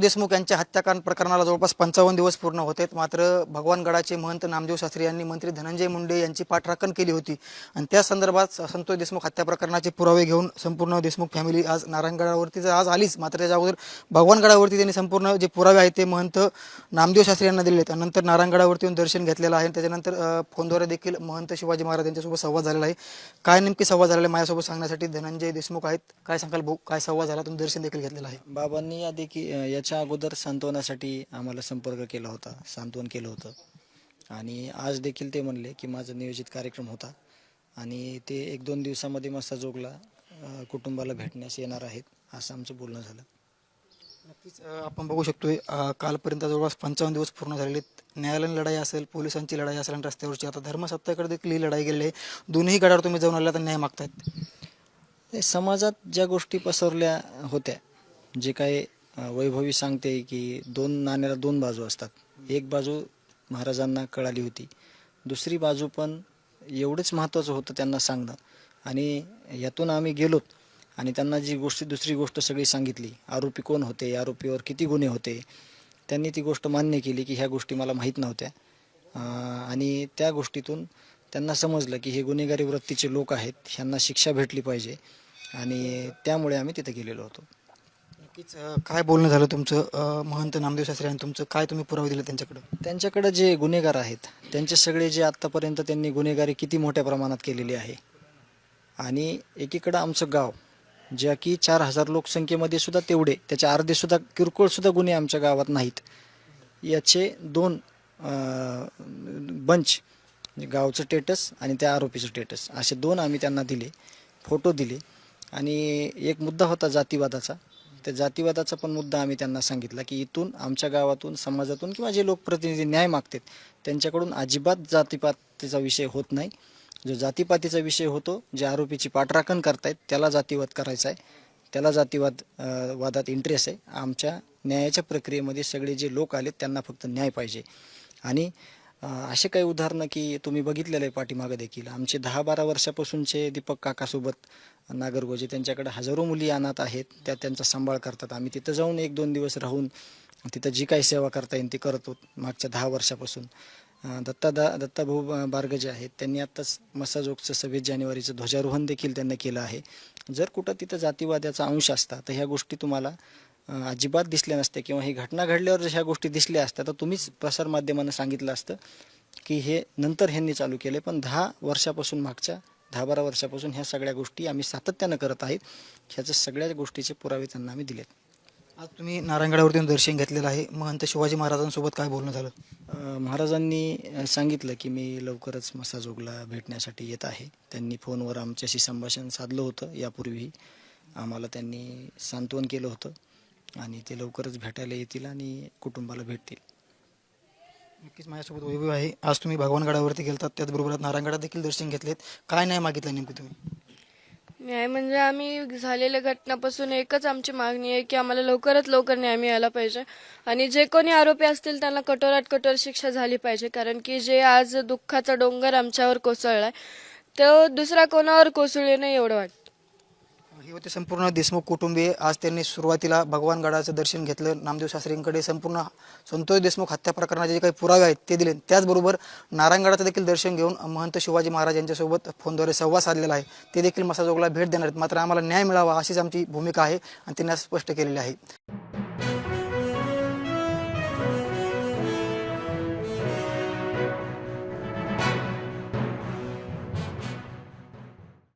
देशमुख यांच्या हत्याकांड प्रकरणाला जवळपास पंचावन्न दिवस पूर्ण होते मात्र भगवानगडाचे महंत नामदेव शास्त्री यांनी मंत्री धनंजय मुंडे यांची पाठराखण केली होती. आणि त्या संदर्भात संतोष देशमुख हत्या प्रकरणाचे पुरावे घेऊन संपूर्ण देशमुख फॅमिली आज नारायणगडावरती तर आज आलीच. मात्र त्याच्या अगोदर भगवानगडावरती त्यांनी संपूर्ण जे पुरावे आहेत ते महंत नामदेव शास्त्री यांना दिलेले आहेत. नंतर नारायणगडावरती येऊन दर्शन घेतलेलं आहे. त्याच्यानंतर फोनद्वारे देखील महंत शिवाजी महाराज यांच्यासोबत संवाद झालेला आहे. काय नेमकी संवाद झालेला आहे माझ्यासोबत सांगण्यासाठी धनंजय देशमुख आहेत. काय सांगाल भाऊ? काय संवाद झाला? तुम्ही दर्शन देखील घेतलेलं आहे. बाबांनी या देखील याच्या अगोदर सांत्वनासाठी आम्हाला संपर्क केला होता सांत्वन केलं होतं. आणि आज देखील ते म्हणले की माझा नियोजित कार्यक्रम होता. आणि ते एक दोन दिवसामध्ये मस्ता जोगला कुटुंबाला भेटण्यास येणार आहेत असं आमचं बोलणं झालं. नक्कीच आपण बघू शकतोय अ, कालपर्यंत जवळपास पंचावन्न दिवस पूर्ण झालेले. न्यायालयीन लढाई असेल पोलिसांची लढाई असेल आणि रस्त्यावरची आता धर्मसत्ताकडे देखील ही लढाई गेलेली आहे. दोन्ही गडावर तुम्ही जाऊन आला तर न्याय मागतायत. समाजात ज्या गोष्टी पसरल्या होत्या जे अ, वैभवी सांगते की दोन नाण्याला दोन बाजू असतात. एक बाजू महाराजांना कळाली होती. दुसरी बाजू पण एवढंच महत्त्वाचं होतं त्यांना सांगणं. आणि यातून आम्ही गेलोत आणि त्यांना जी गोष्ट दुसरी गोष्ट सगळी सांगितली. आरोपी कोण होते? आरोपीवर किती गुन्हे होते? त्यांनी ती गोष्ट मान्य केली की ह्या गोष्टी मला माहीत नव्हत्या. आणि त्या गोष्टीतून त्यांना समजलं की हे गुन्हेगारी वृत्तीचे लोक आहेत. ह्यांना शिक्षा भेटली पाहिजे. आणि त्यामुळे आम्ही तिथे गेलेलो होतो. नक्कीच काय बोलणं झालं तुमचं महंत नामदेव शास्त्री आणि तुमचं काय तुम्ही पुरावे दिले त्यांच्याकडं? त्यांच्याकडे जे गुन्हेगार आहेत त्यांचे सगळे जे आत्तापर्यंत त्यांनी गुन्हेगारी किती मोठ्या प्रमाणात केलेली आहे. आणि एकीकडं आमचं गाव ज्या की चार हजार लोकसंख्येमध्ये सुद्धा तेवढे त्याच्या अर्धे सुद्धा किरकोळ सुद्धा गुन्हे आमच्या गावात नाहीत. याचे दोन बंच म्हणजे गावचं टेटस आणि त्या आरोपीचं टेटस असे दोन आम्ही त्यांना दिले फोटो दिले. आणि एक मुद्दा होता जातीवादाचा त्या जातीवादाचा पण मुद्दा आम्ही त्यांना सांगितला की इथून आमच्या गावातून समाजातून किंवा जे लोकप्रतिनिधी न्याय मागतात त्यांच्याकडून अजिबात जातीपातीचा विषय होत नाही. जो जातीपातीचा विषय होतो जे आरोपीची पाठराखण करतायत त्याला जातीवाद करायचा आहे. त्याला जातीवाद वादात इंटरेस्ट आहे. आमच्या न्यायाच्या प्रक्रियेमध्ये सगळे जे लोक आले त्यांना फक्त न्याय पाहिजे. आणि असे काही उदाहरणं की तुम्ही बघितलेलं आहे पाठीमागं देखील. आमचे दहा बारा वर्षापासूनचे दीपक काकासोबत नागरगोजे त्यांच्याकडे हजारो मुली अनाथ आहेत. त्या त्यांचा सांभाळ करतात. आम्ही तिथं जाऊन एक दोन दिवस राहून तिथं जी काही सेवा करता येईल ती करतो मागच्या दहा वर्षापासून. दत्ता दा दत्ताभाऊ बार्ग जे आहेत त्यांनी आत्ताच मसाजोगचं सव्वीस जानेवारीचं ध्वजारोहण देखील त्यांनी केलं आहे. जर कुठं तिथं जातीवादाचा अंश असता तर ह्या गोष्टी तुम्हाला अजिबात दिसल्या नसत्या किंवा ही घटना घडल्यावर जर ह्या गोष्टी दिसल्या असत्या तर तुम्हीच प्रसारमाध्यमानं सांगितलं असतं की हे नंतर ह्यांनी चालू केले पण दहा वर्षापासून मागच्या दहा बारा वर्षापासून ह्या सगळ्या गोष्टी आम्ही सातत्यानं करत आहेत. ह्याच्या सगळ्या गोष्टीचे पुरावे त्यांना आम्ही दिलेत. आज तुम्ही नारायणगडावरती दर्शन घेतलेलं आहे. महंत शिवाजी महाराजांसोबत काय बोलणं झालं? अ, महाराजांनी सांगितलं की मी लवकरच मसाजोगला भेटण्यासाठी येत आहे. त्यांनी फोनवर आमच्याशी संभाषण साधलं होतं. यापूर्वी आम्हाला त्यांनी सांत्वन केलं होतं आणि ते लवकरच भेटायला येतील आणि कुटुंबाला भेटतील. नक्कीच माझ्यासोबत वैभव आहे. आज तुम्ही भगवानगडावरती गेलतात. त्याचबरोबर आज नारायणगडात देखील दर्शन घेतलेत. काय नाही मागितलं नेमकं तुम्ही? न्याय म्हणजे आम्ही झालेल्या घटनापासून एकच आमची मागणी आहे की आम्हाला लवकरात लवकर न्याय मिळायला पाहिजे. आणि जे कोणी आरोपी असतील त्यांना कठोरात कठोर शिक्षा झाली पाहिजे. कारण की जे आज दुःखाचा डोंगर आमच्यावर कोसळलाय तो दुसरा कोणावर कोसळू नये एवढं वाटतं. हे होते संपूर्ण देशमुख कुटुंबीय आज त्यांनी सुरुवातीला भगवानगडाचं दर्शन घेतलं. नामदेव शास्त्रींकडे संपूर्ण संतोष देशमुख हत्या प्रकरणाचे जे काही पुरावे आहेत ते दिले. त्याचबरोबर नारायणगडाचं देखील दर्शन घेऊन महंत शिवाजी महाराज यांच्यासोबत फोनद्वारे संवाद साधलेला आहे. ते देखील मसाजोगला भेट देणार आहेत. मात्र आम्हाला न्याय मिळावा अशीच आमची भूमिका आहे आणि त्यांनी स्पष्ट केलेली आहे.